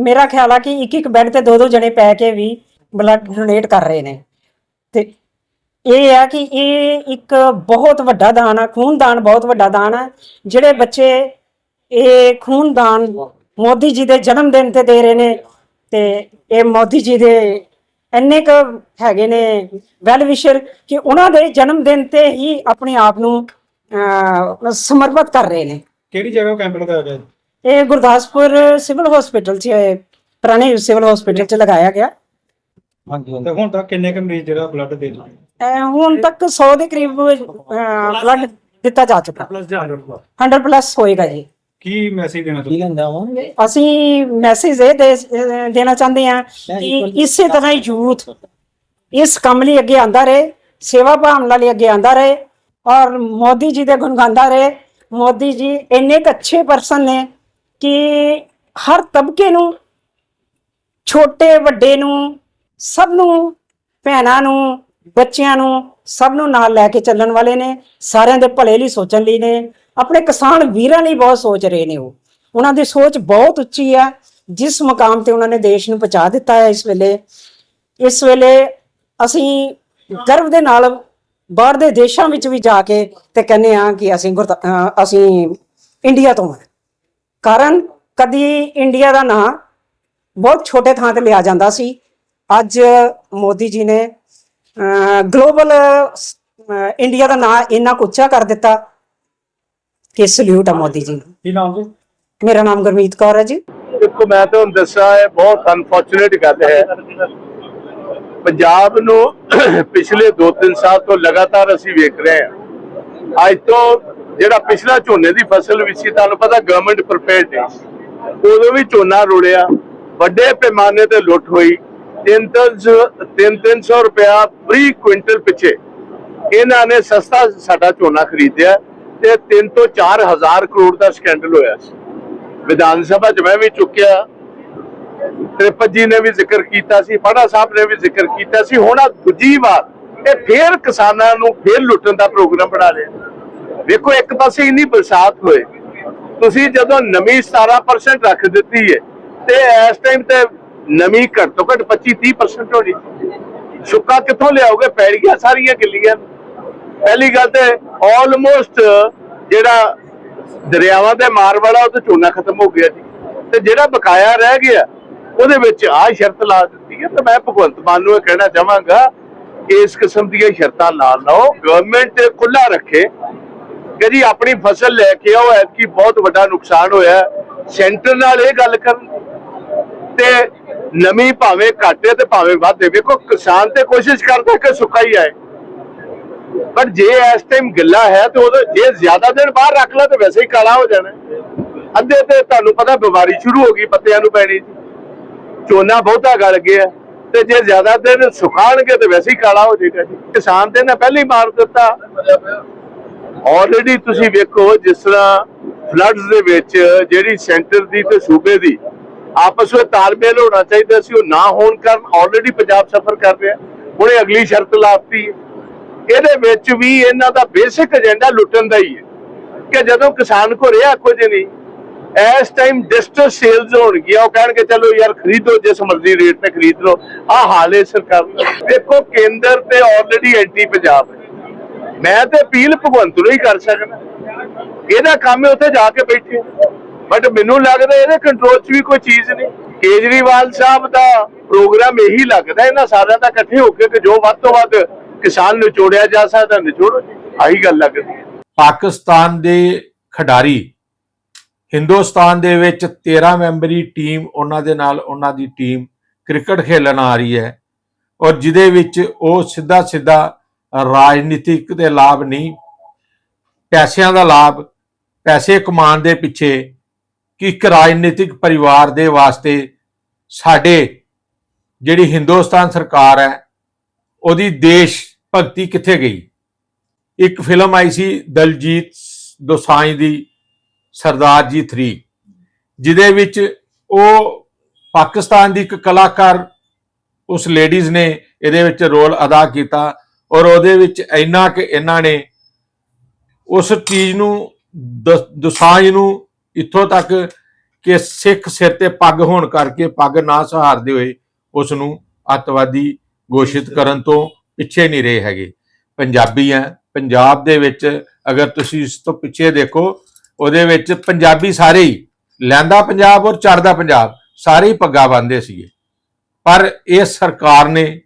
ਮੇਰਾ ਖਿਆਲ ਆ ਕਿ ਇੱਕ ਇੱਕ ਬੈੱਡ ਤੇ ਦੋ ਦੋ ਜਣੇ ਪੈ ਕੇ ਵੀ ਬਲੱਡ ਡੋਨੇਟ ਕਰ ਰਹੇ ਨੇ। ਤੇ ਇਹ ਆ ਕਿ ਇਹ ਇੱਕ ਬਹੁਤ ਵੱਡਾ ਦਾਨ ਆ, ਖੂਨਦਾਨ ਬਹੁਤ ਵੱਡਾ ਦਾਨ ਆ। ਜਿਹੜੇ ਬੱਚੇ ਇਹ ਖੂਨਦਾਨ ਮੋਦੀ ਜੀ ਦੇ ਜਨਮ ਦਿਨ ਤੇ ਦੇ ਰਹੇ ਨੇ, ਤੇ ਇਹ ਮੋਦੀ ਜੀ ਦੇ ਇੰਨੇ ਕ ਹੈਗੇ ਨੇ ਵੈਲ ਵਿਸ਼ਰ ਕਿ ਉਹਨਾਂ ਦੇ ਜਨਮ ਦਿਨ ਤੇ ਹੀ ਆਪਣੇ ਆਪ ਨੂੰ ਅਹ, ਸਮਰਪਿਤ ਕਰ ਰਹੇ ਨੇ। ਕਿਹੜੀ ਜਗ੍ਹਾ ਕੈਂਪ ਲਗਾਇਆ ਗਿਆ? ਇਹ ਗੁਰਦਾਸਪੁਰ ਸਿਵਲ ਹਸਪੀਟਲ 'ਚ ਇਹ ਪੁਰਾਣੇ ਸਿਵਲ ਹਸਪੀਟਲ 'ਚ ਲਗਾਇਆ ਗਿਆ। ਹਾਂਜੀ ਤੇ ਹੁਣ ਤੱਕ ਕਿੰਨੇ ਕੁ ਮਰੀਜ਼ ਜਿਹੜਾ ਬਲੱਡ ਦੇ ਚੁੱਕੇ ਅਹ, ਹੁਣ ਤੱਕ 100 ਦੇ ਕਰੀਬ ਬਲੱਡ ਦਿੱਤਾ ਜਾ ਚੁੱਕਾ। ਪਲੱਸ ਦੇ 100 100 ਪਲੱਸ ਹੋਏਗਾ ਜੀ। ਕੀ ਮੈਸੇਜ ਦੇਣਾ ਚਾਹੁੰਦੇ? ਅਸੀਂ ਮੈਸੇਜ ਇਹ ਦੇ- ਦੇਣਾ ਚਾਹੁੰਦੇ ਹਾਂ ਕਿ ਇਸੇ ਤਰ੍ਹਾਂ ਹੀ ਯੂਥ ਇਸ ਕੰਮ ਲਈ ਅੱਗੇ ਆਂਦਾ ਰਹੇ ਸੇਵਾ ਭਾਵਨਾ ਲਈ ਅੱਗੇ ਆਂਦਾ ਰਹੇ ਔਰ ਮੋਦੀ ਜੀ ਦੇ ਗੁਣ ਗਾਉਂਦਾ ਰਹੇ। ਮੋਦੀ ਜੀ ਇੰਨੇ ਕੁ ਅੱਛੇ ਪਰਸਨ ਨੇ ਕਿ ਹਰ ਤਬਕੇ ਨੂੰ ਛੋਟੇ ਵੱਡੇ ਨੂੰ ਸਭ ਨੂੰ ਭੈਣਾਂ ਨੂੰ ਬੱਚਿਆਂ ਨੂੰ ਸਭ ਨੂੰ ਨਾਲ ਲੈ ਕੇ ਚੱਲਣ ਵਾਲੇ ਨੇ ਸਾਰਿਆਂ ਦੇ ਭਲੇ ਲਈ ਸੋਚਣ ਲਈ ਨੇ। ਆਪਣੇ ਕਿਸਾਨ ਵੀਰਾਂ ਲਈ ਬਹੁਤ ਸੋਚ ਰਹੇ ਨੇ ਉਹ। ਉਹਨਾਂ ਦੀ ਸੋਚ ਬਹੁਤ ਉੱਚੀ ਹੈ। ਜਿਸ ਮੁਕਾਮ ਤੇ ਉਹਨਾਂ ਨੇ ਦੇਸ਼ ਨੂੰ ਪਹੁੰਚਾ ਦਿੱਤਾ ਹੈ ਇਸ ਵੇਲੇ ਇਸ ਵੇਲੇ ਅਸੀਂ ਗਰਵ ਦੇ ਨਾਲ ਬਾਹਰ ਦੇ ਦੇਸ਼ਾਂ ਵਿੱਚ ਵੀ ਜਾ ਕੇ ਤੇ ਕਹਿੰਦੇ ਆ ਕਿ ਅਸੀਂ ਗੁਰਦਾ- ਅਸੀਂ ਇੰਡੀਆ ਤੋਂ ਹਾਂ। ਕਾਰਨ ਕਦੀ ਇੰਡੀਆ ਦਾ ਨਾਂ ਬਹੁਤ ਛੋਟੇ ਥਾਂ ਤੇ ਲਿਆ ਜਾਂਦਾ ਸੀ। ਅੱਜ ਮੋਦੀ ਜੀ ਨੇ ਗਲੋਬਲ ਇੰਡੀਆ ਦਾ ਨਾਂ ਇੰਨਾ ਕੁ ਉੱਚਾ ਕਰ ਦਿੱਤਾ। ਕਿ ਸਲੂਟ ਆ ਮੋਦੀ ਜੀ ਨੂੰ। ਕੀ ਨਾਮ ਜੀ? ਮੇਰਾ ਨਾਮ ਗੁਰਮੀਤ ਕੌਰ ਹੈ ਜੀ। ਦੇਖੋ ਮੈਂ ਤੁਹਾਨੂੰ ਦੱਸਾਂ ਇਹ ਬਹੁਤ ਅਨਫੋਰਚੂਨੇਟ ਗੱਲ ਹੈ। ਪੰਜਾਬ ਨੂੰ ਪਿਛਲੇ 2-3 ਸਾਲ ਤੋਂ ਲਗਾਤਾਰ ਅਸੀਂ ਵੇਖ ਰਹੇ ਹਾਂ। ਅੱਜ ਤੋਂ ਜਿਹੜਾ ਪਿਛਲਾ ਝੋਨੇ ਦੀ ਫਸਲ ਵੀ ਸੀ ਤੁਹਾਨੂੰ ਪਤਾ ਗਵਰਨਮੈਂਟ ਪ੍ਰੀਪੇਅਰਡ ਹੈ। ਉਦੋਂ ਵੀ ਝੋਨਾ ਰੁੜਿਆ ਵੱਡੇ ਪੈਮਾਨੇ ਤੇ ਲੁੱਟ ਹੋਈ। 3-300 ਰੁਪਇਆ ਪ੍ਰੀ ਕੁਇੰਟਲ ਪਿੱਛੇ। ਇਹਨਾਂ ਨੇ ਸਸਤਾ ਸਾਡਾ ਝੋਨਾ ਖਰੀਦਿਆ। ਤੇ 3 ਤੋਂ 4 ਹਜ਼ਾਰ ਕਰੋੜ ਦਾ ਸਕੈਂਡਲ ਹੋਇਆ ਸੀ। ਵਿਧਾਨ ਸਭਾ 'ਚ ਮੈਂ ਵੀ ਚੁੱਕਿਆ। ਤ੍ਰਿਪਤ ਜੀ ਨੇ ਵੀ ਜ਼ਿਕਰ ਕੀਤਾ ਸੀ ਫੜਾ ਸਾਹਿਬ ਨੇ ਵੀ ਜ਼ਿਕਰ ਕੀਤਾ ਸੀ। ਹੁਣ ਆਹ ਦੂਜੀ ਵਾਰ ਇਹ ਫੇਰ ਕਿਸਾਨਾਂ ਨੂੰ ਫੇਰ ਲੁੱਟਣ ਦਾ ਪ੍ਰੋਗਰਾਮ ਬਣਾ ਲਿਆ। ਵੇਖੋ, ਇੱਕ ਪਾਸੇ ਇੰਨੀ ਬਰਸਾਤ ਹੋਏ। ਤੁਸੀਂ ਜਦੋਂ ਨਮੀ 17% ਰੱਖ ਦਿੱਤੀ ਹੈ ਤੇ ਇਸ ਟਾਈਮ ਤੇ ਨਮੀ ਘੱਟ ਤੋਂ ਘੱਟ 25 30% ਹੋਣੀ। ਸੁੱਕਾ ਕਿੱਥੋਂ ਲਿਆਓਗੇ? ਪੈੜੀਆਂ ਸਾਰੀਆਂ ਗਿੱਲੀਆਂ। ਪਹਿਲੀ ਗੱਲ ਤੇ ਆਲਮੋਸਟ ਜਿਹੜਾ ਦਰਿਆਵਾਂ ਦੇ ਮਾਰ ਵਾਲਾ ਉਹ ਤੇ ਝੋਨਾ ਖਤਮ ਹੋ ਗਿਆ ਜੀ। ਤੇ ਜਿਹੜਾ ਬਕਾਇਆ ਰਹਿ ਗਿਆ, ਉਹਦੇ ਵਿੱਚ ਆ ਸ਼ਰਤ ਲਾ ਦਿੱਤੀ ਹੈ। ਤੇ ਮੈਂ ਭਗਵੰਤ ਮਾਨ ਨੂੰ ਇਹ ਕਹਿਣਾ ਚਾਹਾਂਗਾ ਇਸ ਕਿਸਮ ਦੀਆਂ ਸ਼ਰਤਾਂ ਨਾ ਲਾਓ ਗਵਰਨਮੈਂਟ ਖੁੱਲਾ ਰੱਖੇ। ਕਿ ਜੀ ਆਪਣੀ ਫਸਲ ਲੈ ਕੇ ਆਓ, ਐਤਕੀ ਬਹੁਤ ਵੱਡਾ ਨੁਕਸਾਨ ਹੋਇਆ। ਸੈਂਟਰ ਨਾਲ ਇਹ ਗੱਲ ਕਰਨ ਤੇ ਨਮੀ ਭਾਵੇਂ ਘੱਟ ਹੈ ਤੇ ਭਾਵੇਂ ਵੱਧ ਵੇਖੋ, ਕਿਸਾਨ ਤੇ ਕੋਸ਼ਿਸ਼ ਕਰਦਾ ਕਿ ਸੁੱਕਾ ਹੀ ਆਏ। ਪਰ ਜੇ ਇਸ ਟਾਈਮ ਗਿੱਲਾ ਹੈ ਤੇ ਉਹਦੇ ਜੇ ਜ਼ਿਆਦਾ ਦਿਨ ਬਾਹਰ ਰੱਖ ਲਾ ਤੇ ਵੈਸੇ ਹੀ ਕਾਲਾ ਹੋ ਜਾਣਾ। ਅੱਧੇ ਤੇ ਤੁਹਾਨੂੰ ਪਤਾ ਬਿਮਾਰੀ ਸ਼ੁਰੂ ਹੋ ਗਈ, ਪੱਤਿਆਂ ਨੂੰ ਪੈਣੀ। ਸੀ ਬਹੁਤਾ ਗਲ ਗਿਆ ਤੇ ਜੇ ਜ਼ਿਆਦਾ ਦਿਨ ਸੁਕਾਣਗੇ ਤੇ ਵੈਸੇ ਹੀ ਕਾਲਾ ਹੋ ਜਾਏਗਾ ਜੀ। ਕਿਸਾਨ ਤੇ ਨਾ ਪਹਿਲਾਂ ਮਾਰ ਦਿੱਤਾ। ਆਲਰੇਡੀ ਤੁਸੀਂ ਵੇਖੋ ਜਿਸ ਤਰ੍ਹਾਂ ਫਲੱਡਸ ਦੇ ਵਿੱਚ ਜਿਹੜੀ ਸੈਂਟਰ ਦੀ ਤੇ ਸੂਬੇ ਦੀ ਆਪਸ ਵਿੱਚ ਤਾਲਮੇਲ ਹੋਣਾ ਚਾਹੀਦਾ ਸੀ, ਉਹ ਨਾ ਹੋਣ ਕਾਰਨ ਆਲਰੇਡੀ ਪੰਜਾਬ ਸਫਰ ਕਰ ਰਿਹਾ। ਹੁਣੇ ਅਗਲੀ ਸ਼ਰਤ ਲਾਤੀ। ਹੈ ਇਹਦੇ ਵਿੱਚ ਵੀ ਇਹਨਾਂ ਦਾ ਬੇਸਿਕ ਏਜੰਡਾ ਲੁੱਟਣ ਦਾ ਹੀ ਹੈ ਕਿ ਜਦੋਂ ਕਿਸਾਨ ਕੋ ਰਿਹਾ ਕੁਝ ਨਹੀਂ, ਇਸ ਟਾਈਮ ਡਿਸਟ੍ਰਿਕਟ ਸੇਲਸ ਹੋਣਗੀਆਂ, ਉਹ ਕਹਿਣਗੇ, ਚਲੋ ਯਾਰ ਖਰੀਦੋ, ਜਿਸ ਮਰਜ਼ੀ ਰੇਟ ਤੇ ਖਰੀਦ ਲਓ। ਆਹ ਹਾਲ ਹੈ ਸਰਕਾਰ ਦੇਖੋ, ਕੇਂਦਰ ਤੇ ਆਲਰੇਡੀ ਐਂਟੀ ਪੰਜਾਬ ਮੈਂ ਤੇ ਅਪੀਲ ਭਗਵੰਤ ਨੂੰ ਹੀ ਕਰ ਸਕਦਾ। ਇਹਦਾ ਕੰਮ ਹੈ ਉੱਥੇ ਜਾ ਕੇ ਬੈਠੇ। ਬਟ ਮੈਨੂੰ ਲੱਗਦਾ ਇਹਦੇ ਕੰਟਰੋਲ 'ਚ ਵੀ ਕੋਈ ਚੀਜ਼ ਨਹੀਂ। ਕੇਜਰੀਵਾਲ ਸਾਹਿਬ ਦਾ ਪ੍ਰੋਗਰਾਮ ਇਹੀ ਲੱਗਦਾ, ਇਹਨਾਂ ਸਾਰਿਆਂ ਦਾ ਇਕੱਠੇ ਹੋ ਕੇ ਕਿ ਜੋ ਵੱਧ ਤੋਂ ਵੱਧ ਕਿਸਾਨ ਨਿਚੋੜਿਆ ਜਾ ਸਕਦਾ, ਨਿਚੋੜੋ ਆਹੀ ਗੱਲ ਲੱਗਦੀ ਪਾਕਿਸਤਾਨ ਦੇ ਖਿਡਾਰੀ, ਹਿੰਦੁਸਤਾਨ ਦੇ ਵਿੱਚ 13 ਮੈਂਬਰੀ ਟੀਮ ਉਹਨਾਂ ਦੇ ਨਾਲ ਉਹਨਾਂ ਦੀ ਟੀਮ ਕ੍ਰਿਕਟ ਖੇਲਣ ਆ ਰਹੀ ਹੈ ਔਰ ਜਿਹਦੇ ਵਿੱਚ ਉਹ ਸਿੱਧਾ ਸਿੱਧਾ ਰਾਜਨੀਤਿਕ ਦੇ ਲਾਭ ਨਹੀਂ, ਪੈਸਿਆਂ ਦਾ ਲਾਭ, ਪੈਸੇ ਕਮਾਉਣ ਦੇ ਪਿੱਛੇ ਕਿ ਇੱਕ ਰਾਜਨੀਤਿਕ ਪਰਿਵਾਰ ਦੇ ਵਾਸਤੇ ਸਾਡੇ ਜਿਹੜੀ ਹਿੰਦੁਸਤਾਨ ਸਰਕਾਰ ਹੈ, ਉਹਦੀ ਦੇਸ਼ ਭਗਤੀ ਕਿੱਥੇ ਗਈ? ਇੱਕ ਫਿਲਮ ਆਈ ਸੀ ਦਲਜੀਤ ਦੋਸਾਂਝ ਦੀ, ਸਰਦਾਰ ਜੀ 3 ਜਿਹਦੇ ਵਿੱਚ ਉਹ ਪਾਕਿਸਤਾਨ ਦੀ ਇੱਕ ਕਲਾਕਾਰ ਉਸ ਲੇਡੀਜ਼ ਨੇ ਇਹਦੇ ਵਿੱਚ ਰੋਲ ਅਦਾ ਕੀਤਾ ਔਰ ਉਹਦੇ ਵਿੱਚ ਇੰਨਾ ਕਿ ਇਹਨਾਂ ਨੇ ਉਸ ਚੀਜ਼ ਨੂੰ ਦ- ਦੋਸਾਂਝ ਨੂੰ ਇੱਥੋਂ ਤੱਕ ਕਿ ਸਿੱਖ ਸਿਰ ਤੇ ਪੱਗ ਹੋਣ ਕਰਕੇ ਪੱਗ ਨਾ ਸਹਾਰਦੇ ਹੋਏ ਉਸ ਨੂੰ ਅੱਤਵਾਦੀ ਘੋਸ਼ਿਤ ਕਰਨ ਤੋਂ ਪਿੱਛੇ ਨਹੀਂ ਰਹੇ ਹੈਗੇ। ਪੰਜਾਬੀ ਆ ਪੰਜਾਬ ਦੇ ਵਿੱਚ ਅਗਰ ਤੁਸੀਂ ਇਸ ਤੋਂ ਪਿੱਛੇ ਦੇਖੋ, ਉਹਦੇ ਵਿੱਚ ਪੰਜਾਬੀ ਸਾਰੇ ਹੀ ਲੈਂਦਾ ਪੰਜਾਬ ਔਰ ਚੜਦਾ ਪੰਜਾਬ, ਸਾਰੇ ਹੀ ਪੱਗਾ ਬੰਨਦੇ ਸੀਗੇ। ਪਰ ਇਹ ਸਰਕਾਰ ਨੇ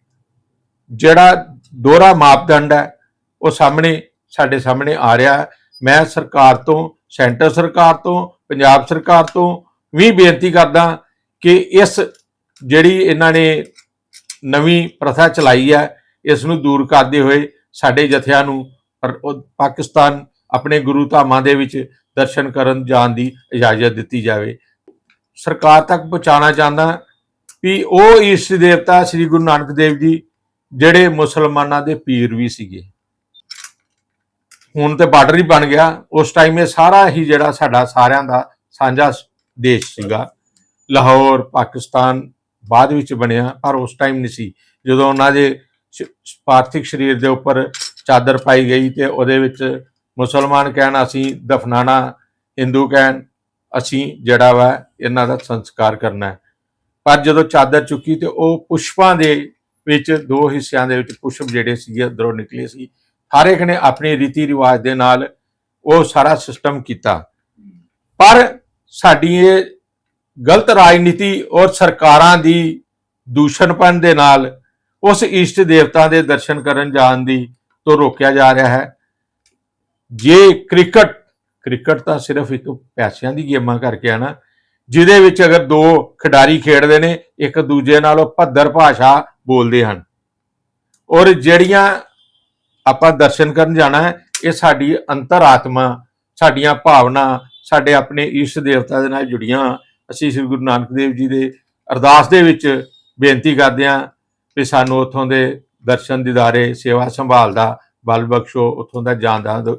ਜਿਹੜਾ ਦੋਹਰਾ ਮਾਪਦੰਡ ਹੈ, ਉਹ ਸਾਹਮਣੇ, ਸਾਡੇ ਸਾਹਮਣੇ ਆ ਰਿਹਾ ਮੈਂ ਸਰਕਾਰ ਤੋਂ, ਸੈਂਟਰ ਸਰਕਾਰ ਤੋਂ, ਪੰਜਾਬ ਸਰਕਾਰ ਤੋਂ ਵੀ ਬੇਨਤੀ ਕਰਦਾ ਕਿ ਇਸ ਜਿਹੜੀ ਇਹਨਾਂ ਨੇ ਨਵੀਂ ਪ੍ਰਥਾ ਚਲਾਈ ਹੈ ਇਸ ਨੂੰ ਦੂਰ ਕਰਦੇ ਹੋਏ ਸਾਡੇ ਜਥਿਆਂ ਨੂੰ ਪਰ- ਪਾਕਿਸਤਾਨ ਆਪਣੇ ਗੁਰੂ ਧਾਮਾਂ ਦੇ ਵਿੱਚ ਦਰਸ਼ਨ ਕਰਨ ਜਾਣ ਦੀ ਇਜਾਜ਼ਤ ਦਿੱਤੀ ਜਾਵੇ। ਸਰਕਾਰ ਤੱਕ ਪਹੁੰਚਾਉਣਾ ਚਾਹੁੰਦਾ ਵੀ ਉਹ ਇਸ ਦੇਵਤਾ ਸ੍ਰੀ ਗੁਰੂ ਨਾਨਕ ਦੇਵ ਜੀ ਜਿਹੜੇ ਮੁਸਲਮਾਨਾਂ ਦੇ ਪੀਰ ਵੀ ਸੀਗੇ। ਹੁਣ ਤੇ ਬਾਰਡਰ ਹੀ ਬਣ ਗਿਆ। ਉਸ ਟਾਈਮ ਇਹ ਸਾਰਾ ਹੀ ਜਿਹੜਾ ਸਾਡਾ ਸਾਰਿਆਂ ਦਾ ਸਾਂਝਾ ਦੇਸ਼ ਸੀਗਾ। ਲਾਹੌਰ, ਪਾਕਿਸਤਾਨ ਬਾਅਦ ਵਿੱਚ ਬਣਿਆ ਪਰ ਉਸ ਟਾਈਮ ਨਹੀਂ ਸੀ। ਜਦੋਂ ਉਹਨਾਂ ਦੇ ਪਾਰਥਿਕ ਸਰੀਰ ਦੇ ਉੱਪਰ ਚਾਦਰ ਪਾਈ ਗਈ ਤੇ ਉਹਦੇ ਵਿੱਚ ਮੁਸਲਮਾਨ ਕਹਿਣ ਅਸੀਂ ਦਫਨਾਣਾ, ਹਿੰਦੂ ਕਹਿਣ ਅਸੀਂ ਜਿਹੜਾ ਵਾ ਇਹਨਾਂ ਦਾ ਸੰਸਕਾਰ ਕਰਨਾ ਹੈ। ਪਰ ਜਦੋਂ ਚਾਦਰ ਚੁੱਕੀ ਤੇ ਉਹ ਪੁਸ਼ਪਾਂ ਦੇ ਵਿੱਚ ਦੋ ਹਿੱਸਿਆਂ ਦੇ ਵਿੱਚ ਪੁਸ਼ਪ ਜਿਹੜੇ ਸੀਗੇ, ਅੰਦਰੋਂ ਨਿਕਲੇ ਸੀ, ਹਰ ਇੱਕ ਨੇ ਆਪਣੇ ਰੀਤੀ ਰਿਵਾਜ ਦੇ ਨਾਲ ਉਹ ਸਾਰਾ ਸਿਸਟਮ ਕੀਤਾ। ਪਰ ਸਾਡੀ ਇਹ ਗਲਤ ਰਾਜਨੀਤੀ ਔਰ ਸਰਕਾਰਾਂ ਦੀ ਦੂਸ਼ਣਪਨ ਦੇ ਨਾਲ ਉਸ ਇਸ਼ਟ ਦੇਵਤਾ ਦੇ ਦਰਸ਼ਨ ਕਰਨ ਜਾਣ ਦੀ ਤੋਂ ਰੋਕਿਆ ਜਾ ਰਿਹਾ ਹੈ। ਜੇ ਕ੍ਰਿਕਟ ਕ੍ਰਿਕਟ ਤਾਂ ਸਿਰਫ ਇੱਕ ਪੈਸਿਆਂ ਦੀ ਗੇਮਾਂ ਕਰਕੇ ਆ ਨਾ, ਜਿਹਦੇ ਵਿੱਚ ਅਗਰ ਦੋ ਖਿਡਾਰੀ ਖੇਡਦੇ ਨੇ, ਇੱਕ ਦੂਜੇ ਨਾਲ ਉਹ ਭੱਦਰ ਭਾਸ਼ਾ ਬੋਲਦੇ ਹਨ। ਔਰ ਜਿਹੜੀਆਂ ਆਪਾਂ ਦਰਸ਼ਨ ਕਰਨ ਜਾਣਾ ਹੈ, ਇਹ ਸਾਡੀ ਅੰਤਰਾਤਮਾ, ਸਾਡੀਆਂ ਭਾਵਨਾ, ਸਾਡੇ ਆਪਣੇ ਇਸ਼ਟ ਦੇਵਤਾ ਦੇ ਨਾਲ ਜੁੜੀਆਂ। ਅਸੀਂ ਸ੍ਰੀ ਗੁਰੂ ਨਾਨਕ ਦੇਵ ਜੀ ਦੇ ਅਰਦਾਸ ਦੇ ਵਿੱਚ ਬੇਨਤੀ ਕਰਦੇ ਹਾਂ ਵੀ ਸਾਨੂੰ ਉੱਥੋਂ ਦੇ ਦਰਸ਼ਨ ਦਿਦਾਰੇ, ਸੇਵਾ ਸੰਭਾਲ ਦਾ, ਬਲ ਬਖਸ਼ੋ, ਉੱਥੋਂ ਦਾ ਜਾਣ ਦਾ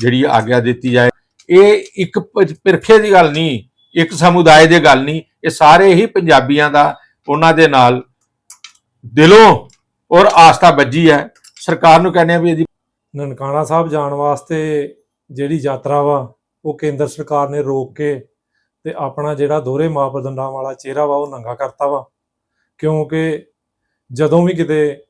ਜਿਹੜੀ ਆਗਿਆ ਦਿੱਤੀ ਜਾਏ। ਇਹ ਇੱਕ ਪਿਰਖੇ ਦੀ ਗੱਲ ਨਹੀਂ, ਇੱਕ ਸਮੁਦਾਇ ਦੀ ਗੱਲ ਨਹੀਂ, ਇਹ ਸਾਰੇ ਹੀ ਪੰਜਾਬੀਆਂ ਦਾ, ਉਹਨਾਂ ਦੇ ਨਾਲ ਦਿਲੋਂ ਔਰ ਆਸਥਾ ਵੱਜੀ ਹੈ। ਸਰਕਾਰ ਨੂੰ ਕਹਿੰਦੇ ਆ ਵੀ ਇਹਦੀ ਨਨਕਾਣਾ ਸਾਹਿਬ ਜਾਣ ਵਾਸਤੇ ਜਿਹੜੀ ਯਾਤਰਾ ਵਾ, ਉਹ ਕੇਂਦਰ ਸਰਕਾਰ ਨੇ ਰੋਕ ਕੇ ਤੇ ਆਪਣਾ ਜਿਹੜਾ ਦੋਹਰੇ ਮਾਪਦੰਡਾਂ ਵਾਲਾ ਚਿਹਰਾ ਵਾ, ਉਹ ਨੰਗਾ ਕਰਤਾ ਵਾ। ਕਿਉਂਕਿ ਜਦੋਂ ਵੀ ਕਿਤੇ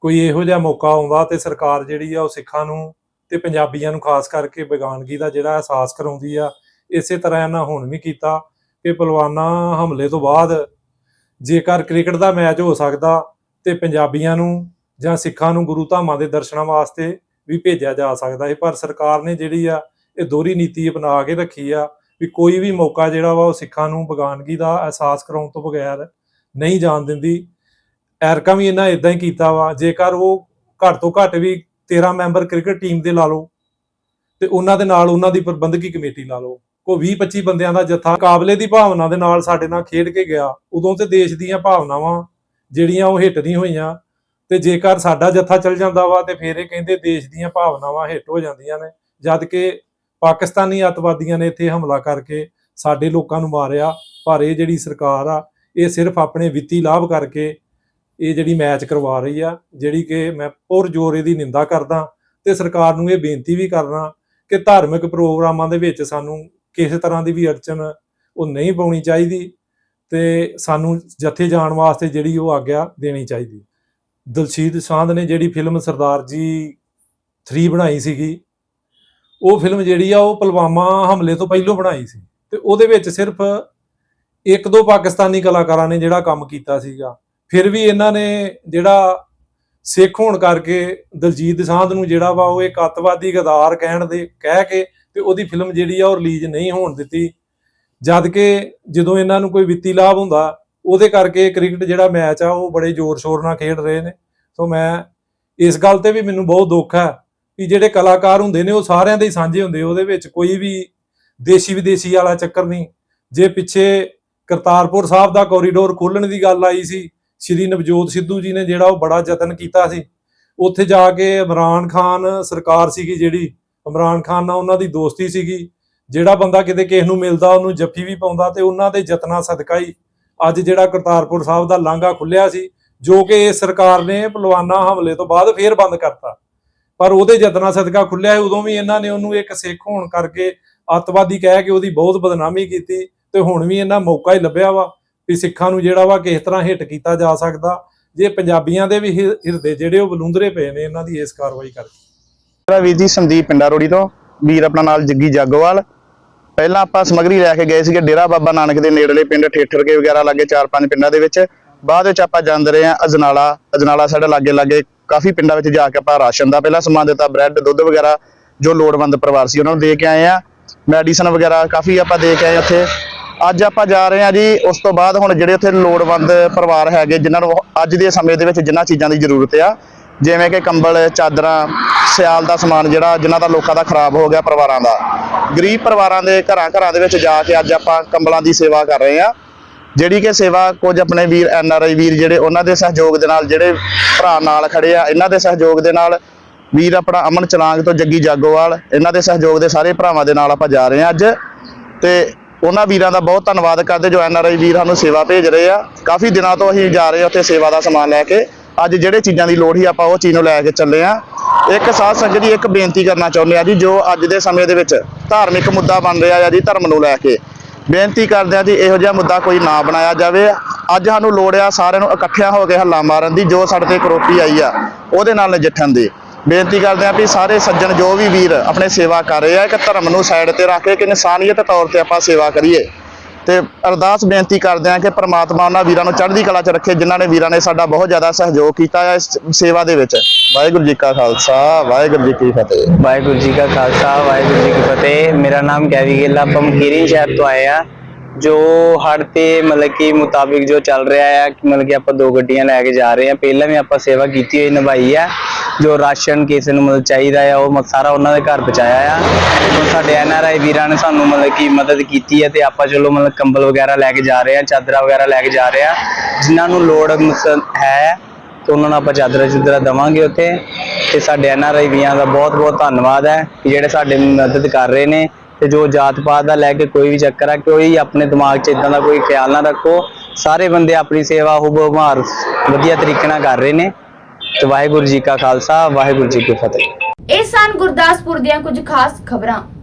ਕੋਈ ਇਹੋ ਜਿਹਾ ਮੌਕਾ ਆਉਂਦਾ ਤੇ ਸਰਕਾਰ ਜਿਹੜੀ ਆ ਉਹ ਸਿੱਖਾਂ ਨੂੰ ਤੇ ਪੰਜਾਬੀਆਂ ਨੂੰ ਖਾਸ ਕਰਕੇ ਬੇਗਾਨਗੀ ਦਾ ਜਿਹੜਾ ਅਹਿਸਾਸ ਕਰਾਉਂਦੀ ਆ, ਇਸੇ ਤਰ੍ਹਾਂ ਇਹਨਾਂ ਹੁਣ ਵੀ ਕੀਤਾ ਕਿ ਪਲਵਾਨਾ ਹਮਲੇ ਤੋਂ ਬਾਅਦ ਜੇਕਰ ਕ੍ਰਿਕਟ ਦਾ ਮੈਚ ਹੋ ਸਕਦਾ ਤੇ ਪੰਜਾਬੀਆਂ ਨੂੰ ਜਾਂ ਸਿੱਖਾਂ ਨੂੰ ਗੁਰੂ ਧਾਮਾਂ ਦੇ ਦਰਸ਼ਨਾਂ ਵਾਸਤੇ ਵੀ ਭੇਜਿਆ ਜਾ ਸਕਦਾ ਹੈ ਪਰ ਸਰਕਾਰ ਨੇ ਜਿਹੜੀ ਆ ਇਹ ਦੋਹਰੀ ਨੀਤੀ ਅਪਣਾ ਕੇ ਰੱਖੀ ਆ ਵੀ ਕੋਈ ਵੀ ਮੌਕਾ ਜਿਹੜਾ ਵਾ ਉਹ ਸਿੱਖਾਂ ਨੂੰ ਬੇਗਾਨਗੀ ਦਾ ਅਹਿਸਾਸ ਕਰਾਉਣ ਤੋਂ ਬਗੈਰ ਨਹੀਂ ਜਾਣ ਦਿੰਦੀ। ਐਰਕਾ ਵੀ ਇਹਨਾਂ ਇਦਾਂ ਹੀ ਕੀਤਾ ਵਾ, ਜੇਕਰ ਉਹ ਘੱਟ ਤੋਂ ਘੱਟ ਵੀ 13 ਮੈਂਬਰ ਕ੍ਰਿਕਟ ਟੀਮ ਦੇ ਲਾ ਲਓ ਤੇ ਉਹਨਾਂ ਦੇ ਨਾਲ ਉਹਨਾਂ ਦੀ ਪ੍ਰਬੰਧਕੀ ਕਮੇਟੀ ਲਾ ਲਓ ਕੋ 20 25 ਬੰਦਿਆਂ ਦਾ ਜੱਥਾ ਕਾਬਲੇ ਦੀ ਭਾਵਨਾ ਦੇ ਨਾਲ ਸਾਡੇ ਨਾਲ ਖੇਡ ਕੇ ਗਿਆ, ਉਦੋਂ ਤੇ ਦੇਸ਼ ਦੀਆਂ ਭਾਵਨਾਵਾਂ ਜਿਹੜੀਆਂ ਉਹ ਹਿੱਟ ਨਹੀਂ ਹੋਈਆਂ ਤੇ ਜੇਕਰ ਸਾਡਾ ਜੱਥਾ ਚੱਲ ਜਾਂਦਾ ਵਾ ਤੇ ਫੇਰ ਇਹ ਕਹਿੰਦੇ ਦੇਸ਼ ਦੀਆਂ ਭਾਵਨਾਵਾਂ ਹਿੱਟ ਹੋ ਜਾਂਦੀਆਂ ਨੇ, ਜਦ ਕਿ ਪਾਕਿਸਤਾਨੀ ਅੱਤਵਾਦੀਆਂ ਨੇ ਇੱਥੇ ਹਮਲਾ ਕਰਕੇ ਸਾਡੇ ਲੋਕਾਂ ਨੂੰ ਮਾਰਿਆ, ਪਰ ਇਹ ਜਿਹੜੀ ਸਰਕਾਰ ਆ, ਇਹ ਸਿਰਫ ਆਪਣੇ ਵਿੱਤੀ ਲਾਭ ਕਰਕੇ ਇਹ ਜਿਹੜੀ ਮੈਚ ਕਰਵਾ ਰਹੀ ਆ, ਜਿਹੜੀ ਕਿ ਮੈਂ ਪੁਰ ਜ਼ੋਰ ਇਹਦੀ ਨਿੰਦਾ ਕਰਦਾ ਤੇ ਸਰਕਾਰ ਨੂੰ ਇਹ ਬੇਨਤੀ ਵੀ ਕਰਨਾ ਕਿ ਧਾਰਮਿਕ ਪ੍ਰੋਗਰਾਮਾਂ ਦੇ ਵਿੱਚ ਸਾਨੂੰ ਕਿਸੇ ਤਰ੍ਹਾਂ ਦੀ ਵੀ ਅੜਚਨ ਉਹ ਨਹੀਂ ਪਾਉਣੀ ਚਾਹੀਦੀ ਤੇ ਸਾਨੂੰ ਜਥੇ ਜਾਣ ਵਾਸਤੇ ਜਿਹੜੀ ਉਹ ਆਗਿਆ ਦੇਣੀ ਚਾਹੀਦੀ। ਦਲਸ਼ੀਦ ਸਾਂਧ ਨੇ ਜਿਹੜੀ ਫਿਲਮ ਸਰਦਾਰ ਜੀ 3 ਬਣਾਈ ਸੀਗੀ, ਉਹ ਫਿਲਮ ਜਿਹੜੀ ਆ ਉਹ ਪੁਲਵਾਮਾ ਹਮਲੇ ਤੋਂ ਪਹਿਲਾਂ ਬਣਾਈ ਸੀ ਤੇ ਉਹਦੇ ਵਿੱਚ ਸਿਰਫ ਇੱਕ ਦੋ ਪਾਕਿਸਤਾਨੀ ਕਲਾਕਾਰਾਂ ਨੇ ਜਿਹੜਾ ਕੰਮ ਕੀਤਾ ਸੀਗਾ। ਫਿਰ ਵੀ ਇਹਨਾਂ ਨੇ ਜਿਹੜਾ ਸਿੱਖ ਹੋਣ ਕਰਕੇ ਦਲਜੀਤ ਦੋਸਾਂਝ ਨੂੰ ਜਿਹੜਾ ਵਾ ਉਹ ਇੱਕ ਅੱਤਵਾਦੀ ਗਦਾਰ ਕਹਿਣ ਦੇ ਕਹਿ ਕੇ ਤੇ ਉਹਦੀ ਫਿਲਮ ਜਿਹੜੀ ਆ ਉਹ ਰਿਲੀਜ਼ ਨਹੀਂ ਹੋਣ ਦਿੱਤੀ। ਜਦ ਕਿ ਜਦੋਂ ਇਹਨਾਂ ਨੂੰ ਕੋਈ ਵਿੱਤੀ ਲਾਭ ਹੁੰਦਾ, ਉਹਦੇ ਕਰਕੇ ਕ੍ਰਿਕਟ ਜਿਹੜਾ ਮੈਚ ਆ ਉਹ ਬੜੇ ਜ਼ੋਰ ਸ਼ੋਰ ਨਾਲ ਖੇਡ ਰਹੇ ਨੇ। ਸੋ ਮੈਂ ਇਸ ਗੱਲ ਤੇ ਵੀ ਮੈਨੂੰ ਬਹੁਤ ਦੁੱਖ ਹੈ ਕਿ ਜਿਹੜੇ ਕਲਾਕਾਰ ਹੁੰਦੇ ਨੇ ਉਹ ਸਾਰਿਆਂ ਦੇ ਹੀ ਸਾਂਝੇ ਹੁੰਦੇ ਉਹਦੇ ਵਿੱਚ ਕੋਈ ਵੀ ਦੇਸ਼ੀ ਵਿਦੇਸ਼ੀ ਵਾਲਾ ਚੱਕਰ ਨਹੀਂ। ਜੇ ਪਿੱਛੇ ਕਰਤਾਰਪੁਰ ਸਾਹਿਬ ਦਾ ਕੋਰੀਡੋਰ ਖੋਲਣ ਦੀ ਗੱਲ ਆਈ ਸੀ ਸ਼੍ਰੀ ਨਵਜੋਤ ਸਿੱਧੂ ਜੀ ਨੇ ਜਿਹੜਾ ਉਹ ਬੜਾ ਯਤਨ ਕੀਤਾ ਸੀ। ਉੱਥੇ ਜਾ ਕੇ ਇਮਰਾਨ ਖਾਨ ਸਰਕਾਰ ਸੀਗੀ ਜਿਹੜੀ, ਇਮਰਾਨ ਖਾਨ ਨਾਲ ਉਹਨਾਂ ਦੀ ਦੋਸਤੀ ਸੀਗੀ। ਜਿਹੜਾ ਬੰਦਾ ਕਿਤੇ ਕਿਸੇ ਨੂੰ ਮਿਲਦਾ, ਉਹਨੂੰ ਜੱਫੀ ਵੀ ਪਾਉਂਦਾ ਤੇ ਉਹਨਾਂ ਦੇ ਯਤਨਾਂ ਸਦਕਾ ਹੀ ਅੱਜ ਜਿਹੜਾ ਕਰਤਾਰਪੁਰ ਸਾਹਿਬ ਦਾ ਲਾਂਘਾ ਖੁੱਲਿਆ ਸੀ, ਜੋ ਕਿ ਇਸ ਸਰਕਾਰ ਨੇ ਪਲਵਾਨਾ ਹਮਲੇ ਤੋਂ ਬਾਅਦ ਫੇਰ ਬੰਦ ਕਰਤਾ। ਪਰ ਉਹਦੇ ਯਤਨਾਂ ਸਦਕਾ ਖੁੱਲਿਆ ਸੀ ਉਦੋਂ ਵੀ ਇਹਨਾਂ ਨੇ ਉਹਨੂੰ ਇੱਕ ਸਿੱਖ ਹੋਣ ਕਰਕੇ ਅੱਤਵਾਦੀ ਕਹਿ ਕੇ ਉਹਦੀ ਬਹੁਤ ਬਦਨਾਮੀ ਕੀਤੀ ਤੇ ਹੁਣ ਵੀ ਇਹਨਾਂ ਮੌਕਾ ਹੀ ਲੱਭਿਆ ਵਾ। ਵੀ ਸਿੱਖਾਂ ਨੂੰ ਜਿਹੜਾ ਵਾ ਕਿਸ ਤਰ੍ਹਾਂ ਹਿੱਟ ਕੀਤਾ ਜਾ ਸਕਦਾ, ਜੇ ਪੰਜਾਬੀਆਂ ਦੇ ਵੀ ਹਿਰਦੇ ਜਿਹੜੇ ਉਹ ਬਲੂੰਦਰੇ ਪਏ ਨੇ, ਇਹਨਾਂ ਦੀ ਇਸ ਕਾਰਵਾਈ ਕਰਕੇ। ਮੇਰਾ ਵੀਰ ਜੀ ਸੰਦੀਪ ਪਿੰਡਾ ਰੋੜੀ ਤੋਂ, ਵੀਰ ਆਪਣਾ ਨਾਲ ਜੱਗੀ ਜਾਗੋਵਾਲ। ਪਹਿਲਾਂ ਆਪਾਂ ਸਮਗਰੀ ਲੈ ਕੇ ਗਏ ਸੀਗੇ ਡੇਰਾ ਬਾਬਾ ਨਾਨਕ ਦੇ ਨੇੜਲੇ ਪਿੰਡ ਠੇਠਰ ਕੇ ਵਗੈਰਾ ਲਾਗੇ ਚਾਰ ਪੰਜ ਪਿੰਡਾਂ ਦੇ ਵਿੱਚ। ਬਾਅਦ ਵਿੱਚ ਆਪਾਂ ਜਾਂਦੇ ਰਹੇ ਆ ਅਜਨਾਲਾ। ਅਜਨਾਲਾ ਸਾਡੇ ਲਾਗੇ ਲਾਗੇ ਕਾਫੀ ਪਿੰਡਾਂ ਵਿੱਚ ਜਾ ਕੇ ਆਪਾਂ ਰਾਸ਼ਨ ਦਾ ਪਹਿਲਾਂ ਸਮਾਨ ਦਿੱਤਾ, ਬ੍ਰੈਡ, ਦੁੱਧ ਵਗੈਰਾ ਜੋ ਲੋੜਵੰਦ ਪਰਿਵਾਰ ਸੀ ਉਹਨਾਂ ਨੂੰ ਦੇ ਕੇ ਆਏ ਆ ਮੈਡੀਸਨ ਵਗੈਰਾ ਕਾਫੀ ਆਪਾਂ ਦੇ ਕੇ ਆਏ ਉੱਥੇ। ਅੱਜ ਆਪਾਂ ਜਾ ਰਹੇ ਹਾਂ ਜੀ, ਉਸ ਤੋਂ ਬਾਅਦ ਹੁਣ ਜਿਹੜੇ ਉੱਥੇ ਲੋੜਵੰਦ ਪਰਿਵਾਰ ਹੈਗੇ, ਜਿਨ੍ਹਾਂ ਨੂੰ ਅੱਜ ਦੇ ਸਮੇਂ ਦੇ ਵਿੱਚ ਜਿਨ੍ਹਾਂ ਚੀਜ਼ਾਂ ਦੀ ਜ਼ਰੂਰਤ ਆ, ਜਿਵੇਂ ਕਿ ਕੰਬਲ, ਚਾਦਰਾਂ, ਸਿਆਲ ਦਾ ਸਮਾਨ ਜਿਹੜਾ, ਜਿਨ੍ਹਾਂ ਦਾ ਲੋਕਾਂ ਦਾ ਖਰਾਬ ਹੋ ਗਿਆ ਪਰਿਵਾਰਾਂ ਦਾ। ਗਰੀਬ ਪਰਿਵਾਰਾਂ ਦੇ ਘਰਾਂ ਘਰਾਂ ਦੇ ਵਿੱਚ ਜਾ ਕੇ ਅੱਜ ਆਪਾਂ ਕੰਬਲਾਂ ਦੀ ਸੇਵਾ ਕਰ ਰਹੇ ਹਾਂ। ਜਿਹੜੀ ਕਿ ਸੇਵਾ ਕੁਝ ਆਪਣੇ ਵੀਰ, ਐਨ ਆਰ ਆਈ ਵੀਰ ਜਿਹੜੇ, ਉਹਨਾਂ ਦੇ ਸਹਿਯੋਗ ਦੇ ਨਾਲ ਜਿਹੜੇ ਭਰਾ ਨਾਲ ਖੜੇ ਆ, ਇਹਨਾਂ ਦੇ ਸਹਿਯੋਗ ਦੇ ਨਾਲ ਵੀਰ ਆਪਣਾ ਅਮਨ ਚਲਾਂਗ ਤੋਂ ਜੱਗੀ ਜਾਗੋਵਾਲ, ਇਹਨਾਂ ਦੇ ਸਹਿਯੋਗ ਦੇ ਸਾਰੇ ਭਰਾਵਾਂ ਦੇ ਨਾਲ ਆਪਾਂ ਜਾ ਰਹੇ ਆ ਅੱਜ। ਤੇ ਉਹਨਾਂ ਵੀਰਾਂ ਦਾ ਬਹੁਤ ਧੰਨਵਾਦ ਕਰਦੇ ਜੋ ਐਨ ਆਰ ਆਈ ਵੀਰ ਸਾਨੂੰ ਸੇਵਾ ਭੇਜ ਰਹੇ ਆ। ਕਾਫੀ ਦਿਨਾਂ ਤੋਂ ਅਸੀਂ ਜਾ ਰਹੇ ਆ ਉੱਥੇ ਸੇਵਾ ਦਾ ਸਮਾਨ ਲੈ ਕੇ। ਅੱਜ ਜਿਹੜੇ ਚੀਜ਼ਾਂ ਦੀ ਲੋੜ ਸੀ ਆਪਾਂ ਉਹ ਚੀਜ਼ ਨੂੰ ਲੈ ਕੇ ਚੱਲੇ ਆ ਇੱਕ ਸਾਧ ਸੰਗਤ ਜੀ, ਇੱਕ ਬੇਨਤੀ ਕਰਨਾ ਚਾਹੁੰਦੇ ਆ ਜੀ, ਜੋ ਅੱਜ ਦੇ ਸਮੇਂ ਦੇ ਵਿੱਚ ਧਾਰਮਿਕ ਮੁੱਦਾ ਬਣ ਰਿਹਾ ਆ ਜੀ ਧਰਮ ਨੂੰ ਲੈ ਕੇ। ਬੇਨਤੀ ਕਰਦੇ ਆ ਜੀ, ਇਹੋ ਜਿਹਾ ਮੁੱਦਾ ਕੋਈ ਨਾ ਬਣਾਇਆ ਜਾਵੇ। ਅੱਜ ਸਾਨੂੰ ਲੋੜ ਆ ਸਾਰਿਆਂ ਨੂੰ ਇਕੱਠਿਆਂ ਹੋ ਕੇ ਹੱਲਾ ਮਾਰਨ ਦੀ, ਜੋ ਸਾਡੇ ਤੇ ਕਰੋਪੀ ਆਈ ਆ, ਉਹਦੇ ਨਾਲ ਨਜਿੱਠਣ ਦੀ। ਬੇਨਤੀ ਕਰਦੇ ਆ ਵੀ ਸਾਰੇ ਸੱਜਣ ਜੋ ਵੀ ਵੀਰ ਆਪਣੇ ਸੇਵਾ ਕਰ ਰਹੇ ਆ ਕਿ ਧਰਮ ਨੂੰ ਸਾਈਡ ਤੇ ਰੱਖ ਕੇ ਕਿ ਇਨਸਾਨੀਅਤ ਤੌਰ ਤੇ ਆਪਾਂ ਸੇਵਾ ਕਰੀਏ। ਤੇ ਅਰਦਾਸ ਬੇਨਤੀ ਕਰਦੇ ਆ ਕਿ ਪ੍ਰਮਾਤਮਾ ਉਹਨਾਂ ਵੀਰਾਂ ਨੂੰ ਚੜ੍ਹਦੀ ਕਲਾ 'ਚ ਰੱਖੇ, ਜਿਨ੍ਹਾਂ ਨੇ ਵੀਰਾਂ ਨੇ ਸਾਡਾ ਬਹੁਤ ਜ਼ਿਆਦਾ ਸਹਿਯੋਗ ਕੀਤਾ ਹੈ ਇਸ ਸੇਵਾ ਦੇ ਵਿੱਚ। ਵਾਹਿਗੁਰੂ ਜੀ ਕਾ ਖਾਲਸਾ, ਵਾਹਿਗੁਰੂ ਜੀ ਕੀ ਫਤਿਹ। ਵਾਹਿਗੁਰੂ ਜੀ ਕਾ ਖਾਲਸਾ, ਵਾਹਿਗੁਰੂ ਜੀ ਕੀ ਫਤਿਹ। ਮੇਰਾ ਨਾਮ ਕੈਵੀ ਗਿੱਲ ਆ, ਆਪਾਂ ਮਕੀਰੀ ਸ਼ਹਿਰ ਤੋਂ ਆਏ ਆ, ਜੋ ਹੜ ਤੇ ਮਤਲਬ ਕਿ ਮੁਤਾਬਿਕ ਜੋ ਚੱਲ ਰਿਹਾ ਹੈ ਮਤਲਬ ਕਿ ਆਪਾਂ ਦੋ ਗੱਡੀਆਂ ਲੈ ਕੇ ਜਾ ਰਹੇ ਹਾਂ ਪਹਿਲਾਂ ਵੀ ਆਪਾਂ ਸੇਵਾ ਕੀਤੀ ਹੋਈ ਨਿਭਾਈ ਹੈ ਜੋ ਰਾਸ਼ਨ ਕਿਸੇ ਨੂੰ ਮਤਲਬ ਚਾਹੀਦਾ ਆ, ਉਹ ਮ- ਸਾਰਾ ਉਹਨਾਂ ਦੇ ਘਰ ਪਹੁੰਚਾਇਆ ਆ। ਸਾਡੇ ਐਨ ਆਰ ਆਈ ਵੀਰਾਂ ਨੇ ਸਾਨੂੰ ਮਤਲਬ ਕਿ ਮਦਦ ਕੀਤੀ ਹੈ ਤੇ ਆਪਾਂ ਚਲੋ ਮਤਲਬ ਕੰਬਲ ਵਗੈਰਾ ਲੈ ਕੇ ਜਾ ਰਹੇ ਆ, ਚਾਦਰਾਂ ਵਗੈਰਾ ਲੈ ਕੇ ਜਾ ਰਹੇ ਆ। ਜਿਨ੍ਹਾਂ ਨੂੰ ਲੋੜ ਹੈ, ਤੇ ਉਹਨਾਂ ਨੂੰ ਆਪਾਂ ਚਾਦਰਾਂ ਚੁਦਰਾਂ ਦਵਾਂਗੇ ਉੱਥੇ। ਤੇ ਸਾਡੇ ਐਨ ਆਰ ਆਈ ਵੀਰਾਂ ਦਾ ਬਹੁਤ ਬਹੁਤ ਧੰਨਵਾਦ ਹੈ ਕਿ ਜਿਹੜੇ ਸਾਡੇ ਮਦਦ ਕਰ ਰਹੇ ਨੇ। ਤੇ ਜੋ ਜਾਤ ਪਾਤ ਦਾ ਲੈ ਕੇ ਕੋਈ ਵੀ ਚੱਕਰ ਆ, ਕੋਈ ਆਪਣੇ ਦਿਮਾਗ 'ਚ ਇਦਾਂ ਦਾ ਕੋਈ ਖਿਆਲ ਨਾ ਰੱਖੋ। ਸਾਰੇ ਬੰਦੇ ਆਪਣੀ ਸੇਵਾ ਹੁਬਮਾਰ ਵਧੀਆ ਤਰੀਕੇ ਨਾਲ ਕਰ ਰਹੇ ਨੇ। ਤੇ ਵਾਹਿਗੁਰੂ ਜੀ ਕਾ ਖਾਲਸਾ, ਵਾਹਿਗੁਰੂ ਜੀ ਕੀ ਫਤਿਹ। ਇਹ ਸਨ ਗੁਰਦਾਸਪੁਰ ਦੀਆਂ ਕੁਝ ਖਾਸ ਖਬਰਾਂ।